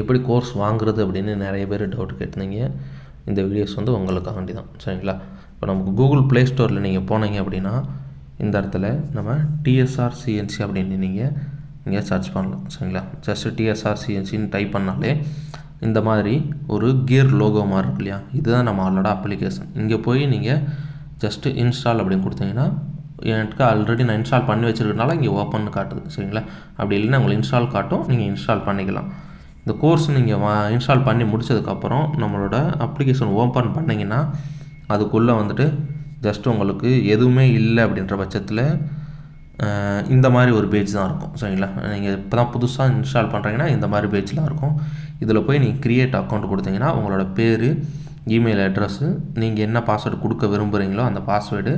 எப்படி கோர்ஸ் வாங்குறது அப்படின்னு நிறைய பேர் டவுட் கேட்டிருந்தீங்க. இந்த வீடியோஸ் வந்து உங்களுக்காண்டி தான் சரிங்களா? இப்போ நமக்கு கூகுள் ப்ளே ஸ்டோரில் நீங்கள் போனீங்க அப்படின்னா இந்த இடத்துல நம்ம டிஎஸ்ஆர் சிஎன்சி அப்படின்னு நீங்கள் இங்கே சர்ச் பண்ணலாம். சரிங்களா? ஜஸ்ட்டு டிஎஸ்ஆர் சிஎன்சின்னு டைப் பண்ணாலே இந்த மாதிரி ஒரு கியர் லோகோ மாதிரி இருக்கு இல்லையா? இதுதான் நம்ம அவளோட அப்ளிகேஷன் இங்கே போய் நீங்கள் ஜஸ்ட்டு இன்ஸ்டால் அப்படின்னு கொடுத்தீங்கன்னா எனக்கு ஆல்ரெடி நான் இன்ஸ்டால் பண்ணி வச்சுருக்கனால இங்கே ஓப்பன் காட்டுது. சரிங்களா? அப்படி இல்லைன்னா உங்களுக்கு இன்ஸ்டால் காட்டும் நீங்கள் இன்ஸ்டால் பண்ணிக்கலாம். இந்த கோர்ஸ் நீங்கள் வா இன்ஸ்டால் பண்ணி முடிச்சதுக்கப்புறம் நம்மளோட அப்ளிகேஷன் ஓப்பன் பண்ணிங்கன்னா அதுக்குள்ளே வந்துட்டு ஜஸ்ட் உங்களுக்கு எதுவுமே இல்லை அப்படின்ற பட்சத்தில் இந்த மாதிரி ஒரு பேஜ் தான் இருக்கும். சரிங்களா? நீங்கள் இப்போ தான் புதுசாக இன்ஸ்டால் பண்ணுறீங்கன்னா இந்த மாதிரி பேஜ்லாம் இருக்கும். இதில் போய் நீங்கள் க்ரியேட் அக்கௌண்ட் கொடுத்தீங்கன்னா உங்களோட பேர் இமெயில் அட்ரஸ்ஸு நீங்கள் என்ன பாஸ்வேர்டு கொடுக்க விரும்புகிறீங்களோ அந்த பாஸ்வேர்டு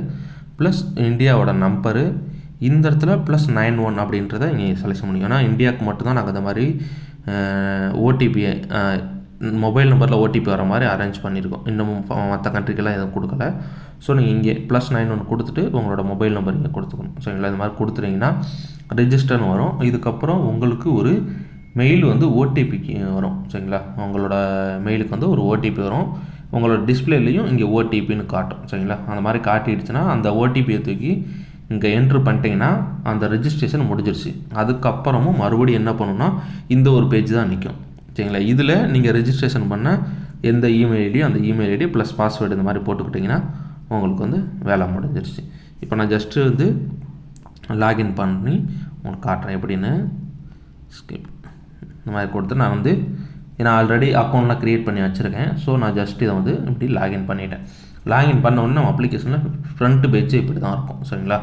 ப்ளஸ் இந்தியாவோட நம்பரு இந்த இடத்துல ப்ளஸ் நைன் ஒன் அப்படின்றத நீங்கள் செலக்ஷன் முடியும். ஏன்னா இந்தியாவுக்கு மட்டும்தான் நாங்கள் இந்த மாதிரி ஓடிபியை மொபைல் நம்பரில் ஓடிபி வர மாதிரி அரேஞ்ச் பண்ணியிருக்கோம் இன்னமும் மற்ற கண்ட்ரிக்கெல்லாம் எதுவும் கொடுக்கல. ஸோ நீங்கள் இங்கே ப்ளஸ் நைன் ஒன்று கொடுத்துட்டு உங்களோட மொபைல் நம்பர் இங்கே கொடுத்துக்கணும். சரிங்களா இந்த மாதிரி கொடுத்துட்டீங்கன்னா ரிஜிஸ்டர்னு வரும். இதுக்கப்புறம் உங்களுக்கு ஒரு மெயில் வந்து ஓடிபிக்கு வரும். சரிங்களா? உங்களோட மெயிலுக்கு வந்து ஒரு ஓடிபி வரும். உங்களோட டிஸ்பிளேலையும் இங்கே ஓடிபின்னு காட்டும். சரிங்களா? அந்த மாதிரி காட்டிடுச்சுன்னா அந்த ஓடிபியை தூக்கி இங்கே என்ட்ரு பண்ணிட்டீங்கன்னா அந்த ரெஜிஸ்ட்ரேஷன் முடிஞ்சிருச்சு. அதுக்கப்புறமும் மறுபடியும் என்ன பண்ணணும்னா இந்த ஒரு பேஜ் தான் நிற்கும் சரிங்களா? இதில் நீங்கள் ரெஜிஸ்ட்ரேஷன் பண்ண எந்த இமெயில் ஐடியோ அந்த இமெயில் ஐடி ப்ளஸ் பாஸ்வேர்டு இந்த மாதிரி போட்டுக்கிட்டிங்கன்னா உங்களுக்கு வந்து வேலை முடிஞ்சிருச்சு. இப்போ நான் ஜஸ்ட்டு வந்து லாகின் பண்ணி உங்களுக்கு காட்டுறேன் எப்படின்னு. ஸ்கிப் இந்த மாதிரி கொடுத்து நான் வந்து ஏன்னா ஆல்ரெடி அக்கௌண்ட்லாம் க்ரியேட் பண்ணி வச்சுருக்கேன். ஸோ நான் ஜஸ்ட் இதை வந்து இப்படி லாகின் பண்ணிட்டேன். லாகின் பண்ண உடனே நம்ம அப்ளிகேஷனில் ஃப்ரண்ட் பேஜ் இப்படி தான் இருக்கும் சரிங்களா?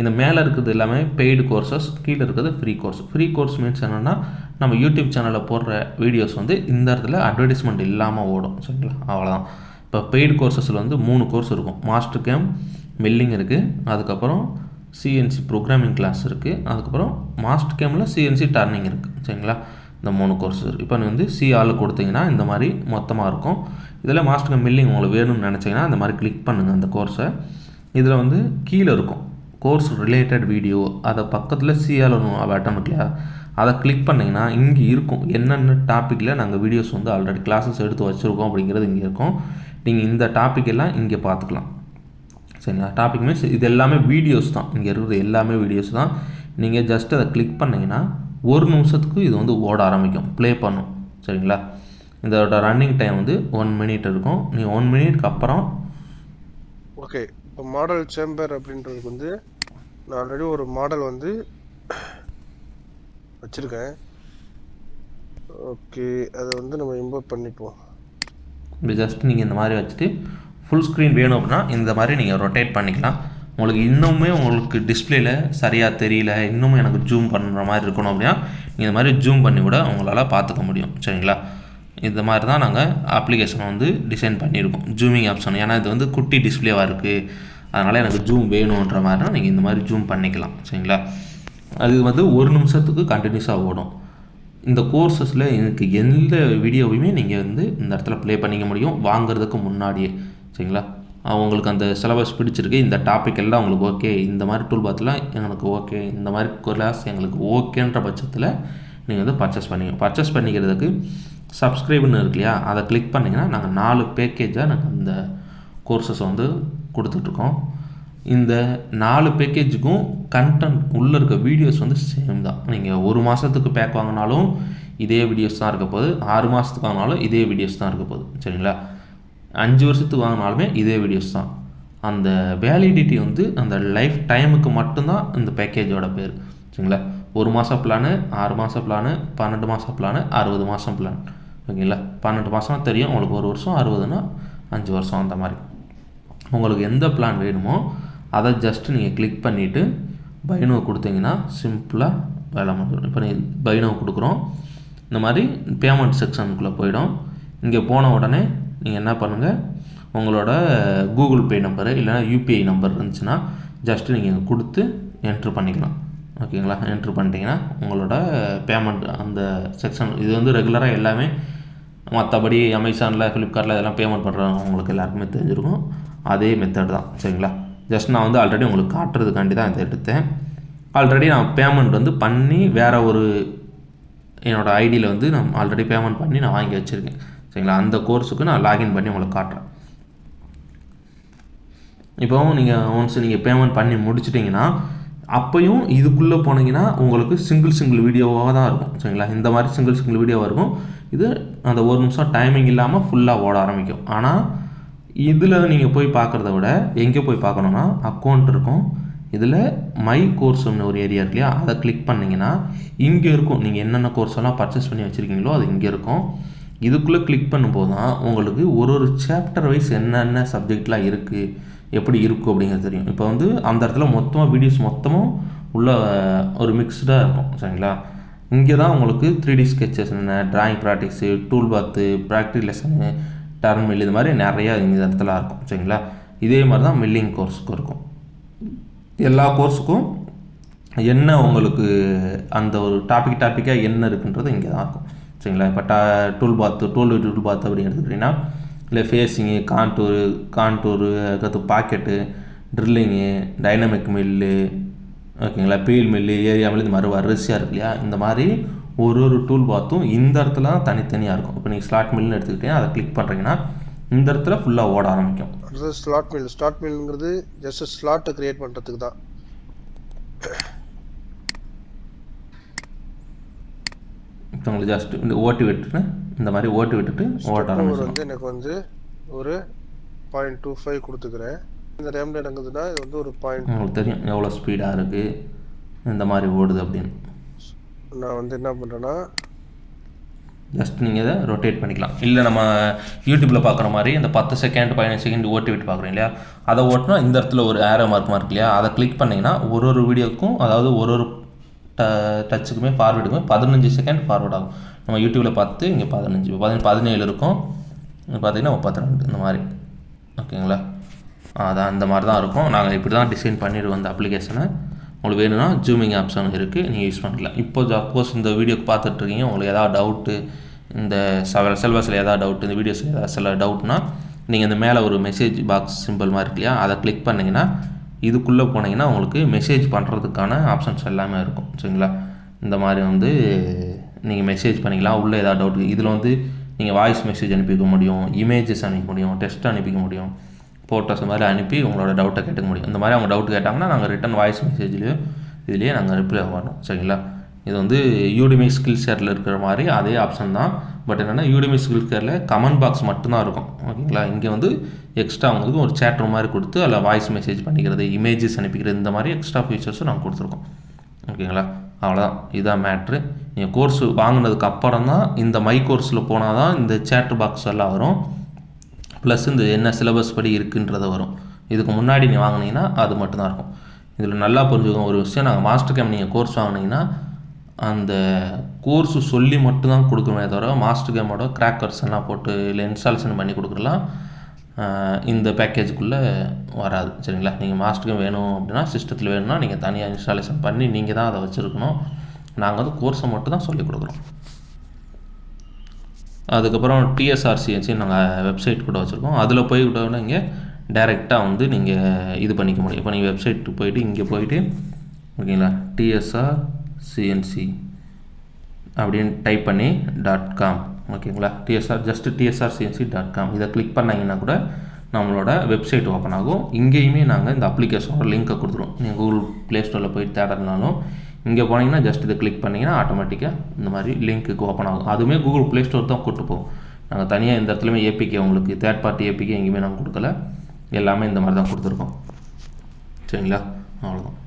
இந்த மேலே இருக்கிறது எல்லாமே பெய்டு கோர்சஸ் கீழே இருக்கிறது free course free course means என்னென்னா நம்ம யூடியூப் சேனலில் போடுற வீடியோஸ் வந்து இந்த இடத்துல அட்வர்டைஸ்மெண்ட் இல்லாமல் ஓடும் சரிங்களா? அவ்வளோதான் இப்போ பெய்டு கோர்சஸில் வந்து மூணு கோர்ஸ் இருக்கும். மாஸ்டர் கேம் மில்லிங் இருக்குது அதுக்கப்புறம் சிஎன்சி ப்ரோக்ராமிங் கிளாஸ் இருக்குது அதுக்கப்புறம் மாஸ்டர் கேமில் சிஎன்சி டர்னிங் இருக்குது சரிங்களா? இந்த மூணு கோர்ஸ் இப்போ நீங்கள் வந்து சி ஆள் கொடுத்தீங்கன்னா இந்த மாதிரி மொத்தமாக இருக்கும். இதில் மாஸ்டர் மில்லிங் உங்களுக்கு வேணும்னு நினச்சிங்கன்னா இந்த மாதிரி கிளிக் பண்ணுங்கள் அந்த கோர்ஸை இதில் வந்து கீழே இருக்கும். கோர்ஸ் ரிலேட்டட் வீடியோ அதை பக்கத்தில் சிஆல் பட்டன் இருக்கு இல்லையா? அதை கிளிக் பண்ணிங்கன்னா இங்கே இருக்கும். என்னென்ன டாப்பிக்கில் நாங்கள் வீடியோஸ் வந்து ஆல்ரெடி கிளாஸஸ் எடுத்து வச்சுருக்கோம் அப்படிங்கிறது இங்கே இருக்கும். நீங்கள் இந்த டாபிக் எல்லாம் இங்கே பார்த்துக்கலாம் சரிங்களா? டாபிக் மீன்ஸ் இது எல்லாமே வீடியோஸ் தான். இங்கே இருக்கிறது எல்லாமே வீடியோஸ் தான். நீங்கள் ஜஸ்ட் அதை கிளிக் பண்ணிங்கன்னா ஒரு நிமிஷத்துக்கு இது வந்து ஓட ஆரம்பிக்கும். ப்ளே பண்ணும். சரிங்களா? இதோட ரன்னிங் டைம் வந்து ஒன் மினிட் இருக்கும். நீங்கள் ஒன் மினிட்க்கு அப்புறம் ஓகே இப்போ மாடல் சேம்பர் அப்படின்றதுக்கு வந்து நான் ஆல்ரெடி ஒரு மாடல் வந்து வச்சுருக்கேன். ஓகே அதை வந்து நம்ம இம்போர்ட் பண்ணிப்போம். இப்படி ஜஸ்ட் நீங்கள் இந்த மாதிரி வச்சுட்டு ஃபுல் ஸ்க்ரீன் வேணும் அப்படின்னா இந்த மாதிரி நீங்கள் ரொட்டேட் பண்ணிக்கலாம். உங்களுக்கு இன்னுமே உங்களுக்கு டிஸ்பிளேல சரியாக தெரியல இன்னும் எனக்கு ஜூம் பண்ணுற மாதிரி இருக்கணும் அப்படின்னா நீங்கள் இந்த மாதிரி ஜூம் பண்ணி கூட உங்களால் பார்த்துக்க முடியும். சரிங்களா? இந்த மாதிரி தான் நாங்கள் அப்ளிகேஷனை வந்து டிசைன் பண்ணியிருக்கோம். ஜூமிங் ஆப்ஷன் ஏன்னா இது வந்து குட்டி டிஸ்பிளேவாக இருக்குது அதனால் எனக்கு ஜூம் வேணுன்ற மாதிரினா நீங்கள் இந்த மாதிரி ஜூம் பண்ணிக்கலாம். சரிங்களா? அது வந்து ஒரு நிமிஷத்துக்கு கண்டினியூஸாக ஓடும். இந்த கோர்சஸில் எனக்கு எந்த வீடியோவையுமே நீங்கள் வந்து இந்த இடத்துல ப்ளே பண்ணிக்க முடியும். வாங்குறதுக்கு முன்னாடியே. சரிங்களா? அவங்களுக்கு அந்த சிலபஸ் பிடிச்சிருக்கு இந்த டாபிக் எல்லாம் உங்களுக்கு ஓகே இந்த மாதிரி டூல் பாத்துலாம் எங்களுக்கு ஓகே இந்த மாதிரி கிளாஸ் எங்களுக்கு ஓகேன்ற பட்சத்தில் நீங்கள் வந்து பர்ச்சேஸ் பண்ணிங்க பர்ச்சேஸ் பண்ணிக்கிறதுக்கு சப்ஸ்கிரைப்னு இருக்கு இல்லையா? அதை கிளிக் பண்ணிங்கன்னா நாங்கள் நாலு பேக்கேஜாக நாங்கள் இந்த கோர்சஸ் வந்து கொடுத்துட்ருக்கோம். இந்த நாலு பேக்கேஜுக்கும் கண்டென்ட் உள்ளே இருக்க வீடியோஸ் வந்து சேம் தான். நீங்கள் ஒரு மாதத்துக்கு பேக் வாங்கினாலும் இதே வீடியோஸ் தான் இருக்க போகுது. ஆறு மாதத்துக்கு வாங்கினாலும் இதே வீடியோஸ் தான் இருக்க போகுது. சரிங்களா? அஞ்சு வருஷத்துக்கு வாங்கினாலுமே இதே வீடியோஸ் தான். அந்த வேலிடிட்டி வந்து அந்த லைஃப் டைமுக்கு மட்டும்தான் இந்த பேக்கேஜோட பேர். சரிங்களா? ஒரு மாதம் பிளானு ஆறு மாதம் பிளானு பன்னெண்டு மாதம் பிளானு அறுபது மாதம் பிளான் ஓகேங்களா? பன்னெண்டு மாதம் தெரியும் உங்களுக்கு ஒரு வருஷம் அறுபதுன்னா அஞ்சு வருஷம் அந்த மாதிரி. உங்களுக்கு எந்த பிளான் வேணுமோ அதை ஜஸ்ட் நீங்கள் கிளிக் பண்ணிவிட்டு பைனோ கொடுத்தீங்கன்னா சிம்பிளாக வேலை முடிஞ்சிடும். இப்போ நீ பைனோ கொடுக்குறோம். இந்த மாதிரி பேமெண்ட் செக்ஷனுக்குள்ளே போயிடும். இங்கே போன உடனே நீங்கள் என்ன பண்ணுங்கள் உங்களோட கூகுள் பே நம்பரு இல்லைனா யூபிஐ நம்பர் இருந்துச்சுன்னா ஜஸ்ட்டு நீங்கள் கொடுத்து என்ட்ரு பண்ணிக்கலாம். ஓகேங்களா என்ட்ரு பண்ணிட்டீங்கன்னா உங்களோட பேமெண்ட் அந்த செக்ஷன் இது வந்து ரெகுலராக எல்லாமே மற்றபடி அமேசானில் ஃப்ளிப்கார்ட்டில் இதெல்லாம் பேமெண்ட் பண்ணுறவங்க உங்களுக்கு எல்லாருக்குமே தெரிஞ்சிருக்கும். அதே மெத்தட் தான். சரிங்களா? ஜஸ்ட் நான் வந்து ஆல்ரெடி உங்களுக்கு காட்டுறதுக்காண்டி தான் இதை எடுத்தேன். ஆல்ரெடி நான் பேமெண்ட் வந்து பண்ணி வேறு ஒரு என்னோடய ஐடியில் வந்து நான் ஆல்ரெடி பேமெண்ட் பண்ணி நான் வாங்கி வச்சுருக்கேன். சரிங்களா? அந்த கோர்ஸுக்கு நான் லாகின் பண்ணி உங்களுக்கு காட்டுறேன். இப்போவும் நீங்கள் ஒன்ஸ் நீங்கள் பேமெண்ட் பண்ணி முடிச்சிட்டிங்கன்னா அப்பையும் இதுக்குள்ளே போனீங்கன்னா உங்களுக்கு சிங்கிள் சிங்கிள் வீடியோவாக தான் இருக்கும். சரிங்களா? இந்த மாதிரி சிங்கிள் சிங்கிள் வீடியோவாக இருக்கும். இது அந்த ஒரு நிமிஷம் டைமிங் இல்லாமல் ஃபுல்லாக ஓட ஆரம்பிக்கும். ஆனால் இதில் நீங்கள் போய் பார்க்குறத விட எங்கே போய் பார்க்கணுன்னா அக்கௌண்ட் இருக்கும். இதில் மை கோர்ஸ்னு ஒரு ஏரியா இருக்கு இல்லையா? அதை கிளிக் பண்ணிங்கன்னா இங்கே இருக்கும். நீங்கள் என்னென்ன கோர்ஸ் எல்லாம் பர்ச்சேஸ் பண்ணி வச்சுருக்கீங்களோ அது இங்கே இருக்கும். இதுக்குள்ளே கிளிக் பண்ணும்போது தான் உங்களுக்கு ஒரு ஒரு சாப்டர் வைஸ் என்னென்ன சப்ஜெக்ட்லாம் இருக்குது எப்படி இருக்கும் அப்படிங்கிறது தெரியும். இப்போ வந்து அந்த இடத்துல மொத்தமாக வீடியோஸ் மொத்தமும் உள்ள ஒரு மிக்ஸ்டாக இருக்கும் சரிங்களா? இங்கே தான் உங்களுக்கு த்ரீ டி ஸ்கெச்சஸ் என்ன ட்ராயிங் ப்ராக்டிக்ஸு டூல் பாத்து ப்ராக்டிக் லெசனு டர்மில் இது மாதிரி நிறையா இந்த இடத்துல இருக்கும் சரிங்களா? இதே மாதிரி தான் மில்லிங் கோர்ஸுக்கும் இருக்கும். எல்லா கோர்ஸுக்கும் என்ன உங்களுக்கு அந்த ஒரு டாபிக் டாப்பிக்காக என்ன இருக்குன்றது இங்கே தான் இருக்கும். சரிங்களா? இப்போ டா டூல் பாத்து டூல் டூல் பாத்து அப்படின்னு எடுத்துக்கிட்டிங்கன்னா இல்லை ஃபேஸிங்கு கான்டூரு கான்டூரு அதுக்கடுத்து பாக்கெட்டு ட்ரில்லிங்கு டைனமிக் மில்லு ஓகேங்களா? பீல் மில்லு ஏரியா மில்லு இந்த மாதிரி வரிசையாக இருக்கு இல்லையா? இந்த மாதிரி ஒரு ஒரு டூல் பாத்தும் இந்த இடத்துல தான் தனித்தனியாக இருக்கும். இப்போ நீங்கள் ஸ்லாட் மில்னு எடுத்துக்கிட்டீங்கன்னா அதை கிளிக் பண்ணுறீங்கன்னா இந்த இடத்துல ஃபுல்லாக ஓட ஆரம்பிக்கும். ஸ்லாட் மில் ஸ்லாட் மில்ங்கிறது ஜஸ்ட் ஸ்லாட்டை கிரியேட் பண்ணுறதுக்கு தான். உங்களுக்கு ஜஸ்ட் இந்த ஓட்டி விட்டுட்டு இந்த மாதிரி ஓட்டி விட்டுட்டு ஓட்ட நம்பர் ஆரம்பிச்சிடும். வந்து எனக்கு வந்து ஒரு பாயிண்ட் டூ ஃபைவ் கொடுத்துக்கிறேன். இந்த ரேம்ல நடக்குதுன்னா இது வந்து ஒரு பாயிண்ட் உங்களுக்கு தெரியும் எவ்வளோ ஸ்பீடாக இருக்குது இந்த மாதிரி ஓடுது அப்படின்னு. நான் வந்து என்ன பண்ணுறேன்னா ஜஸ்ட் நீங்கள் இதை ரொட்டேட் பண்ணிக்கலாம். இல்லை நம்ம யூடியூப்பில் பார்க்குற மாதிரி இந்த பத்து செகண்ட் பதினஞ்சு செகண்ட் ஓட்டி விட்டு பார்க்குறோம் இல்லையா? அதை ஓட்டினா இந்த இடத்துல ஒரு ஏரோ மார்க் மார்க் இல்லையா? அதை கிளிக் பண்ணிங்கன்னா ஒரு ஒரு வீடியோக்கும் அதாவது ஒரு ஒரு டச்சுக்குமே ஃபார்வேர்டுக்குமே பதினஞ்சு செகண்ட் ஃபார்வேர்ட் ஆகும். நம்ம யூடியூப்பில் பார்த்து இங்கே பதினஞ்சு பதினஞ்சு பதினேழு இருக்கும். இங்க பார்த்தீங்கன்னா முப்பத்தி ரெண்டு இந்த மாதிரி. ஓகேங்களா? அதான் அந்த மாதிரி தான் இருக்கும். நாங்கள் இப்படி தான் டிசைன் பண்ணிடுவோம் அந்த அப்ளிகேஷனை உங்களுக்கு வேணும்னா ஜூமிங் ஆப்ஷன் இருக்குது நீங்கள் யூஸ் பண்ணிக்கலாம். இப்போ சப்போஸ் இந்த வீடியோக்கு பார்த்துட்ருக்கீங்க. உங்களுக்கு ஏதாவது டவுட்டு இந்த செவ சிலபஸில் ஏதாவது டவுட் இந்த வீடியோஸில் ஏதாவது சில டவுட்னா நீங்கள் இந்த மேலே ஒரு மெசேஜ் பாக்ஸ் சிம்பிள் மாதிரி இருக்கு இல்லையா அதை கிளிக் பண்ணிங்கன்னா இதுக்குள்ளே போனீங்கன்னா உங்களுக்கு மெசேஜ் பண்ணுறதுக்கான ஆப்ஷன்ஸ் எல்லாமே இருக்கும். சரிங்களா? இந்த மாதிரி வந்து நீங்கள் மெசேஜ் பண்ணிக்கலாம். உள்ளே ஏதாவது டவுட் இதில் வந்து நீங்கள் வாய்ஸ் மெசேஜ் அனுப்பிக்க முடியும். இமேஜஸ் அனுப்ப முடியும். டெஸ்ட் அனுப்பிக்க முடியும். ஃபோட்டோஸ் மாதிரி அனுப்பி உங்களோட டவுட்டை கேட்டுக்க முடியும். இந்த மாதிரி அவங்க டவுட் கேட்டாங்கன்னா நாங்கள் ரிட்டன் வாய்ஸ் மெசேஜ்லேயோ இதுலேயே நாங்கள் ரிப்ளை பண்ணோம். சரிங்களா? இது வந்து யூடிமை ஸ்கில் ஷேரில் இருக்கிற மாதிரி அதே ஆப்ஷன் தான். பட் என்னென்னா யூடிமை ஸ்கில் ஷேரில் கமெண்ட் பாக்ஸ் மட்டும்தான் இருக்கும். ஓகேங்களா? இங்கே வந்து எக்ஸ்ட்ரா அவங்களுக்கு ஒரு சேட் மாதிரி கொடுத்து அதில் வாய்ஸ் மெசேஜ் பண்ணிக்கிறது இமேஜஸ் அனுப்பிக்கிறது இந்த மாதிரி எக்ஸ்ட்ரா ஃபீச்சர்ஸும் நாங்கள் கொடுத்துருக்கோம். ஓகேங்களா? அவ்வளோதான் இதுதான் மேட்ரு நீங்கள் கோர்ஸ் வாங்கினதுக்கு அப்புறம் தான் இந்த மை கோர்ஸில் போனால் தான் இந்த சேட் பாக்ஸ் எல்லாம் வரும். ப்ளஸ் இந்த என்ன சிலபஸ் படி இருக்குன்றது வரும். இதுக்கு முன்னாடி நீ வாங்கினீங்கன்னா அது மட்டும்தான் இருக்கும். இதில் நல்லா புரிஞ்சுக்கோங்க. ஒரு விஷயம் நாங்கள் மாஸ்டர் கேம் நீங்கள் கோர்ஸ் வாங்கினீங்கன்னா அந்த கோர்ஸு சொல்லி மட்டும்தான் கொடுக்கணுமே தவிர மாஸ்டர் கேமோட கிராக்கர்ஸ் எல்லாம் போட்டு இல்லை இன்ஸ்டாலேஷன் பண்ணி கொடுக்குறலாம் இந்த பேக்கேஜுக்குள்ளே வராது. சரிங்களா? நீங்கள் மாஸ்டர் கேம் வேணும் அப்படின்னா சிஸ்டத்தில் வேணும்னா நீங்கள் தனியாக இன்ஸ்டாலேஷன் பண்ணி நீங்கள் தான் அதை வச்சுருக்கணும். நாங்கள் வந்து கோர்ஸை மட்டும் தான் சொல்லிக் கொடுக்குறோம். அதுக்கப்புறம் டிஎஸ்ஆர்சிஎன்சி நாங்கள் வெப்சைட் கூட வச்சுருக்கோம். அதில் போய் கூட இங்கே டைரெக்டாக வந்து நீங்கள் இது பண்ணிக்க முடியும். இப்போ நீங்கள் வெப்சைட்டுக்கு போயிட்டு இங்கே போயிட்டு ஓகேங்களா? டிஎஸ்ஆர் சிஎன்சி அப்படின்னு டைப் பண்ணி டாட் காம் ஓகேங்களா DSR just DSR CNC dot com இதை கிளிக் பண்ணாங்கன்னா கூட நம்மளோட வெப்சைட் ஓப்பன் ஆகும். இங்கேயுமே நாங்கள் இந்த அப்ளிகேஷனோட லிங்க்கை கொடுத்துருவோம். நீங்கள் கூகுள் ப்ளே ஸ்டோரில் போய் தேடுறதுனாலும் இங்கே போனீங்கன்னா ஜஸ்ட் இதை கிளிக் பண்ணிங்கன்னா ஆட்டோமேட்டிக்காக இந்த மாதிரி லிங்க்குக்கு ஓப்பன் ஆகும். அதுவுமே கூகுள் ப்ளே ஸ்டோர் தான் கூட்டு போகும். நாங்கள் தனியாக இந்த இடத்துலையுமே ஏபிகே உங்களுக்கு தேர்ட் பார்ட்டி ஏபிகே எங்கேயுமே நாங்கள் கொடுக்கல. எல்லாமே இந்த மாதிரி தான் கொடுத்துருக்கோம். சரிங்களா? அவ்வளோதான்